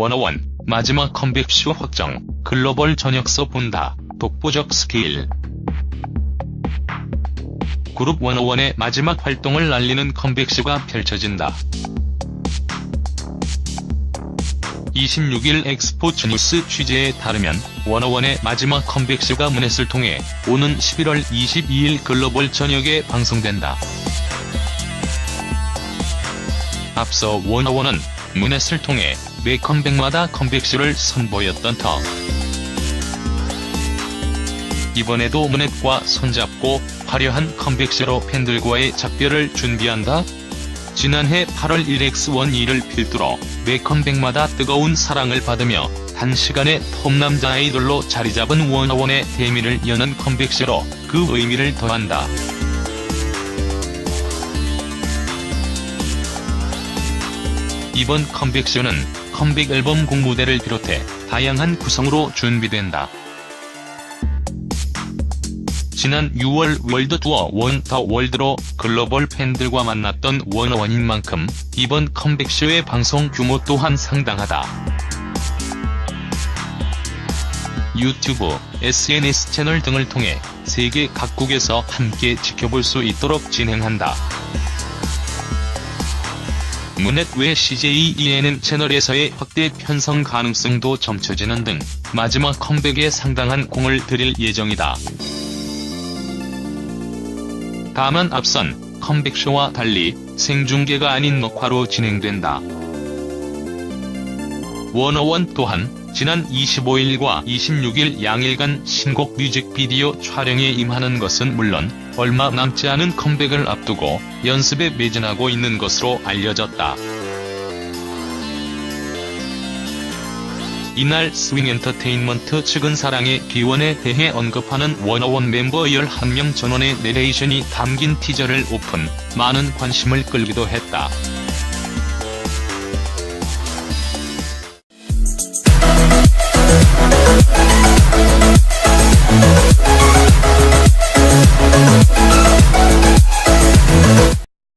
원어원 마지막 컴백쇼 확정, 글로벌 전역서 본다, 독보적 스케일. 그룹 원어원의 마지막 활동을 알리는 컴백쇼가 펼쳐진다. 26일 엑스포츠 뉴스 취재에 따르면 원어원의 마지막 컴백쇼가 문넷을 통해 오는 11월 22일 글로벌 전역에 방송된다. 앞서 원어원은 문넷을 통해 매 컴백마다 컴백쇼를 선보였던 터. 이번에도 문넷과 손잡고 화려한 컴백쇼로 팬들과의 작별을 준비한다? 지난해 8월 1X12를 필두로 매 컴백마다 뜨거운 사랑을 받으며 단시간에 톱남자 아이돌로 자리잡은 원어원의 대미를 여는 컴백쇼로 그 의미를 더한다. 이번 컴백쇼는 컴백 앨범 공무대를 비롯해 다양한 구성으로 준비된다. 지난 6월 월드투어 원 더 월드로 글로벌 팬들과 만났던 원어원인 만큼 이번 컴백쇼의 방송 규모 또한 상당하다. 유튜브, SNS 채널 등을 통해 세계 각국에서 함께 지켜볼 수 있도록 진행한다. 문넷 외 CJ ENM 채널에서의 확대 편성 가능성도 점쳐지는 등 마지막 컴백에 상당한 공을 들일 예정이다. 다만 앞선 컴백쇼와 달리 생중계가 아닌 녹화로 진행된다. 원어원 또한 지난 25일과 26일 양일간 신곡 뮤직비디오 촬영에 임하는 것은 물론 얼마 남지 않은 컴백을 앞두고 연습에 매진하고 있는 것으로 알려졌다. 이날 스윙엔터테인먼트 측은 사랑의 기원에 대해 언급하는 원어원 멤버 11명 전원의 내레이션이 담긴 티저를 오픈, 많은 관심을 끌기도 했다.